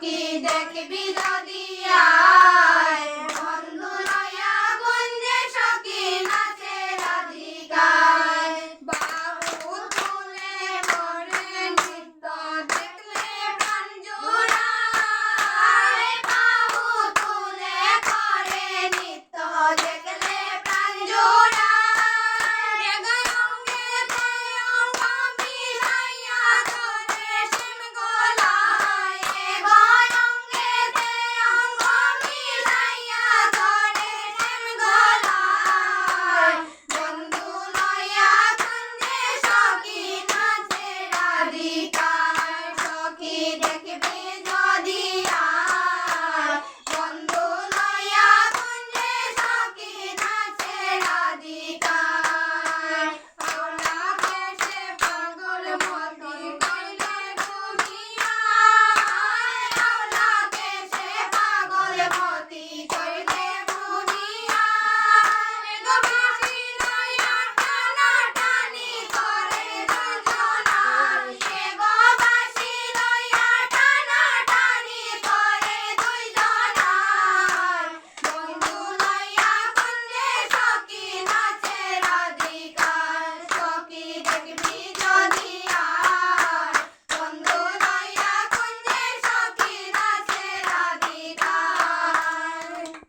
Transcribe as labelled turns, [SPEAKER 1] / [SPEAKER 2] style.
[SPEAKER 1] কি দেখবি দাদিয়া